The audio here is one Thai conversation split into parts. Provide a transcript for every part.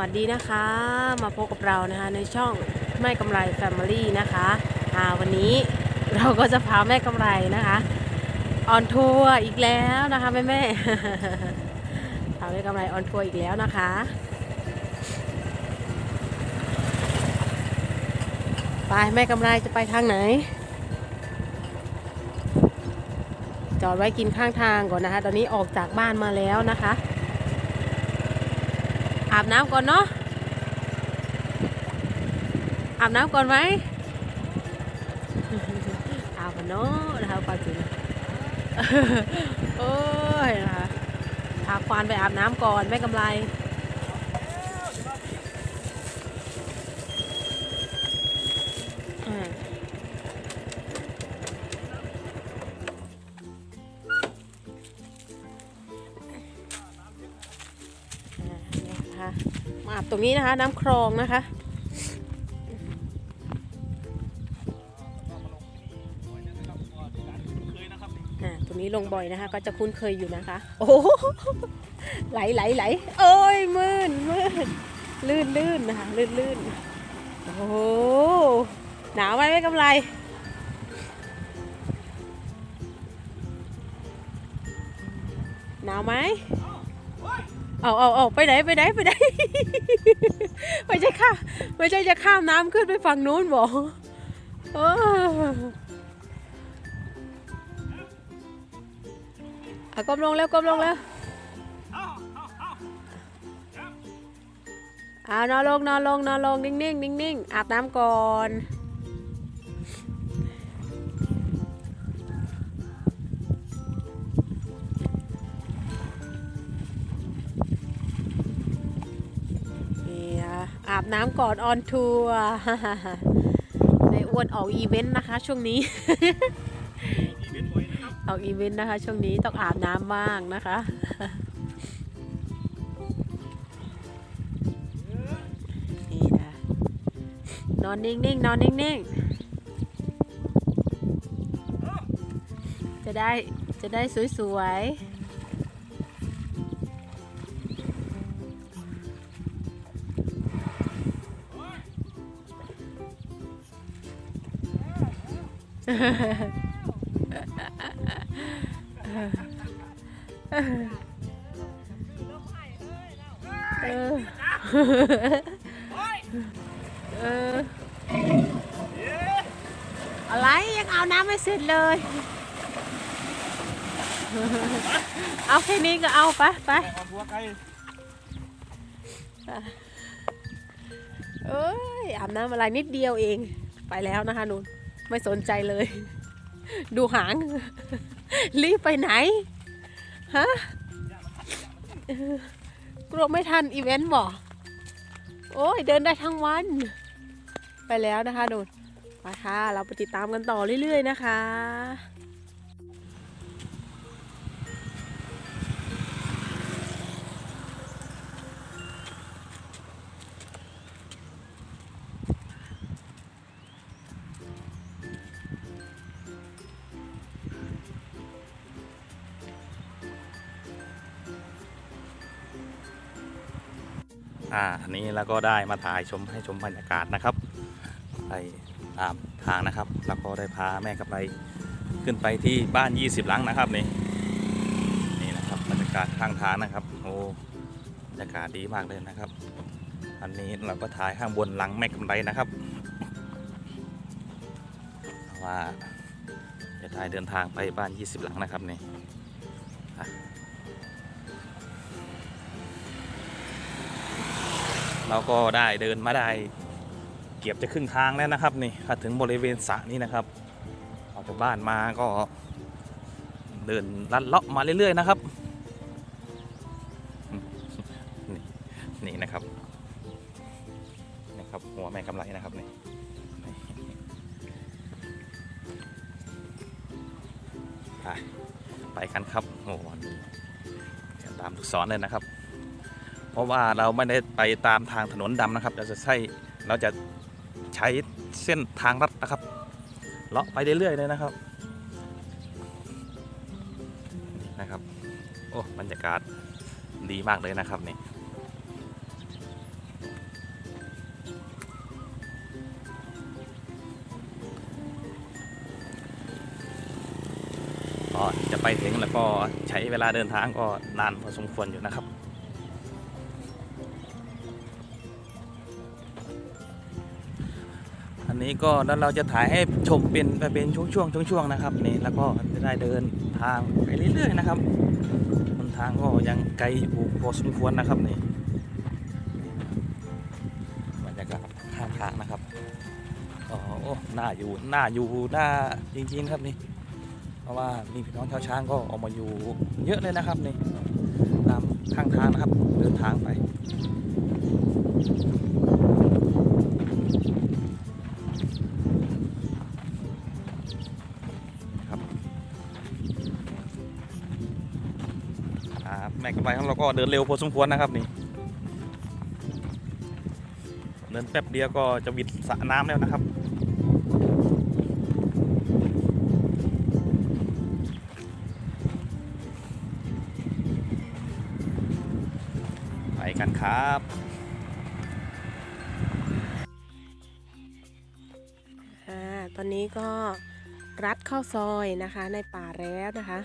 วัสดีนะคะ มาพบกับเรานะคะในช่องแม่กำไรแฟมิลี่นะคะอ่าวันนี้เราก็จะพาแม่กำไรนะคะออนทัวร์อีกแล้วนะคะแม่แม่พาแม่กำไรออนทัวร์อีกแล้วนะคะไปแม่กำไรจะไปทางไหน จอดไว้กินข้างทางก่อนนะคะ ตอนนี้ออกจากบ้านมาแล้วนะคะ อาบน้ำก่อนเนาะอาบน้ำก่อนไหมอาบก่อนเนาะนะคะความจริงโอ้ยนะคะพาควานไปอาบน้ำก่อนไม่กำไร นะคะมาอาบตรงนี้นะคะ น้ำคลองนะคะอ่าตรงนี้ลงบ่อยนะคะ ก็จะคุ้นเคยอยู่นะคะ โอ้โหไหลไหลไหลโอ้ยมืนมืนลื่นลื่นนะคะลื่นลื่นโอ้หหนาวไหมไม่กำไรหนาวไหม เอาเอาเอาไปไหนไปไหนไปไหน ไม่ใช่ข้าไม่ใช่จะข้ามน้ำขึ้นไปฝั่งนู้นบอกเอออะก้มลงแล้วก้มลงแล้วเอานอนลงนอนลงนอนลงนิ่งนิ่งนิ่งนิ่งอาบน้ำก่อน อะอาบน้ำก่อนออนทัวร์ในอ้วนออกอีเวนต์นะคะ ช่วงนี้ ออกอีเวนต์นะคะ ช่วงนี้ต้องอาบน้ำบ้างนะคะนี่นะนอนนิ่งๆนอนนิ่งๆจะได้จะได้สวยๆ เออเอออะไรยังเอาน้ำไม่เสร็จเลย เอาแค่นี้ก็เอาไปไปเอ้ยอาบน้ำอะไรนิดเดียวเอง ไปแล้วนะคะนุ่น ไม่สนใจเลย ดูหาง รีบไปไหน ฮะ กลัวไม่ทันอีเวนต์บ่โอ้ยเดินได้ทั้งวัน ไปแล้วนะคะดูนไปค่ะ เราไปติดตามกันต่อเรื่อยๆนะคะ อ่าอันนี้เราก็ได้มาถ่ายชมให้ชมบรรยากาศนะครับไปตามทางนะครับ แล้วก็ได้พาแม่กับไปขึ้นไปที่บ้าน 20 หลังนะครับนี่นี่นะครับบรรยากาศข้างทางนะครับโอ้บรรยากาศดีมากเลยนะครับ อันนี้เราก็ถ่ายข้างบนหลังแม่กำไรนะครับว่าจะถ่ายเดินทางไปบ้าน 20 หลังนะครับนี่ เราก็ได้เดินมาได้ เกือบจะครึ่งทางแล้วนะครับนี่ถึงบริเวณสระนี้นะครับออกจากบ้านมาก็เดินลัดเลาะมาเรื่อยๆนะครับนี่นี่นะครับนี่ครับหัวแม่กำไรนะครับนี่ไปไปกันครับโอ้โหตามทุกสอนเลยนะครับ เพราะว่าเราไม่ได้ไปตามทางถนนดำนะครับ เราจะใช้เราจะใช้เส้นทางรัดนะครับเลาะไปเรื่อยๆเลยนะครับนะครับ โอ้บรรยากาศดีมากเลยนะครับนี่จะไปถึงแล้วก็ใช้เวลาเดินทางก็นานพอสมควรอยู่นะครับ นี้ก็แล้วเราจะถ่ายให้ชมเป็นไปเป็นช่วงๆช่วงๆนะครับนี่แล้วก็จะได้เดินทางไปเรื่อยๆนะครับบนทางก็ยังไกลอยู่พอสมควรนะครับนี่บรรยากาศข้างทางนะครับอ๋อโอ้น่าอยู่น่าอยู่น่าจริงๆครับนี่ เพราะว่ามีพี่น้องชาวช้างก็ออกมาอยู่เยอะเลยนะครับนี่ตามข้างทางนะครับเดินทางไป แม่กำไรของเราก็เดินเร็วพอสมควรนะครับนี่เดินแป๊บเดียวก็จะวิดสระน้ำแล้วนะครับไปกันครับอ่าตอนนี้ก็รัดเข้าซอยนะคะในป่าแล้วนะคะ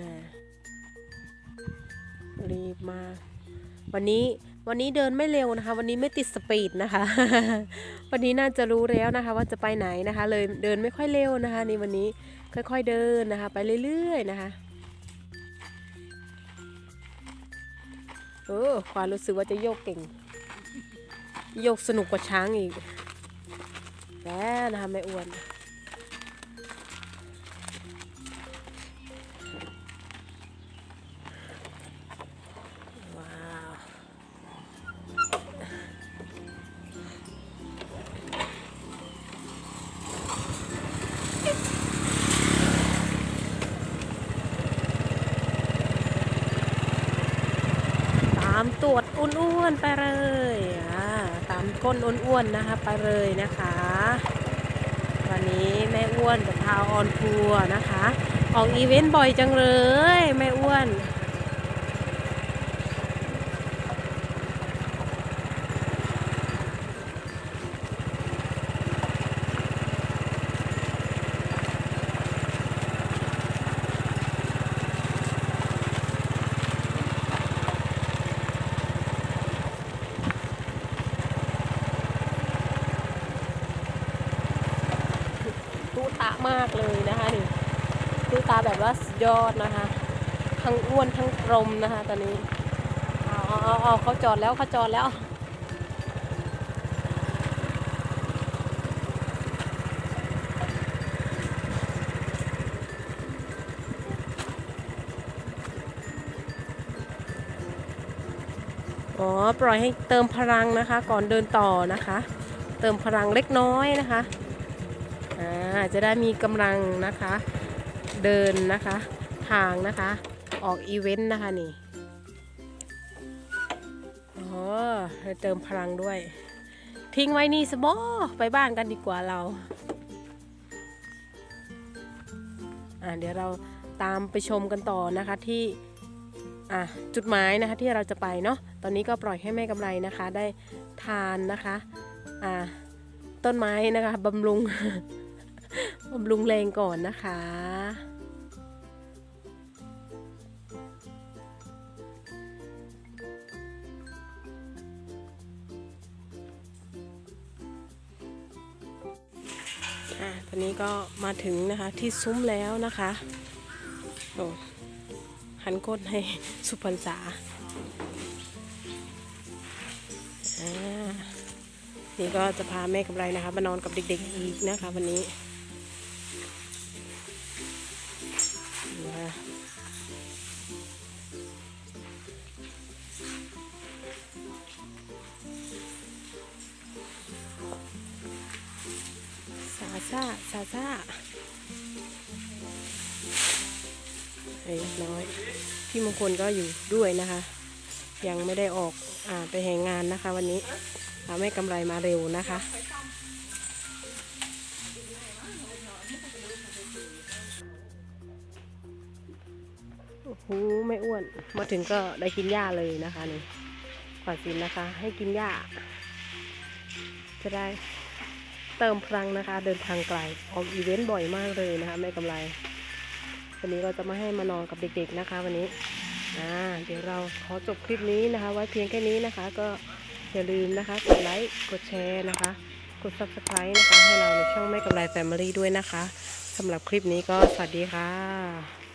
นะ รีบมากวันนี้วันนี้เดินไม่เร็วนะคะ วันนี้ไม่ติดสปีดนะคะ วันนี้น่าจะรู้แล้วนะคะ ว่าจะไปไหนนะคะ เลยเดินไม่ค่อยเร็วนะคะ นี่วันนี้ค่อยๆเดินนะคะ ไปเรื่อยๆนะคะเออความรู้สึกว่าจะโยกเก่ง โยกสนุกกว่าช้างอีกแล้วนะคะไม่อ้วน ตวดอ้วนๆไปเลยตามก้นอ้วนๆนะคะ ไปเลยนะคะ วันนี้แม่อ้วนจะพาออนทัวร์นะคะ ออกอีเวนต์บ่อยจังเลยแม่อ้วน ตะมากเลยนะคะนี่ตู้ตาแบบว่ายอดนะคะ ทั้งอ้วนทั้งกลมนะคะ ตอนนี้เอาเอาเอาเขาจอดแล้วเขาจอดแล้วอ๋อ ปล่อยให้เติมพลังนะคะ ก่อนเดินต่อนะคะ เติมพลังเล็กน้อยนะคะ จะได้มีกำลังนะคะ เดินนะคะ ทางนะคะ ออกอีเวนต์นะคะนี่อ๋อเติมพลังด้วย ทิ้งไว้นี่สบอไปบ้านกันดีกว่าเราอ่าเดี๋ยวเราตามไปชมกันต่อนะคะที่อะจุดหมายนะคะที่เราจะไปเนาะตอนนี้ก็ปล่อยให้แม่กำไรนะคะ ได้ทานนะคะอ่าต้นไม้นะคะบำรุง บำรุงแรงก่อนนะคะ อะ ตอนนี้ก็มาถึงนะคะที่ซุ้มแล้วนะคะโอ้หันก้นให้สุพรรณษาอานี่ก็จะพาแม่กับไรนะคะมานอนกับเด็กๆอีกนะคะวันนี้ ซาซาซาซาเรียบร้อย พี่มงคลก็อยู่ด้วยนะคะ ยังไม่ได้ออกอาไปแห่งงานนะคะ วันนี้ทำให้กำไรมาเร็วนะคะโอ้โหไม่อ้วน มาถึงก็ได้กินหญ้าเลยนะคะนี่ขวัญสินนะคะ ให้กินหญ้าจะได้ เติมพลังนะคะ เดินทางไกลออกอีเวนต์บ่อยมากเลยนะคะแม่กำไร วันนี้เราจะมาให้มานอนกับเด็กๆนะคะ วันนี้อ่าเดี๋ยวเราขอจบคลิปนี้นะคะ ไว้เพียงแค่นี้นะคะ ก็อย่าลืมนะคะ กดไลค์กดแชร์นะคะ กด subscribe นะคะ ให้เราในช่องแม่กำไรแฟมิลี่ด้วยนะคะสำหรับคลิปนี้ก็สวัสดีค่ะ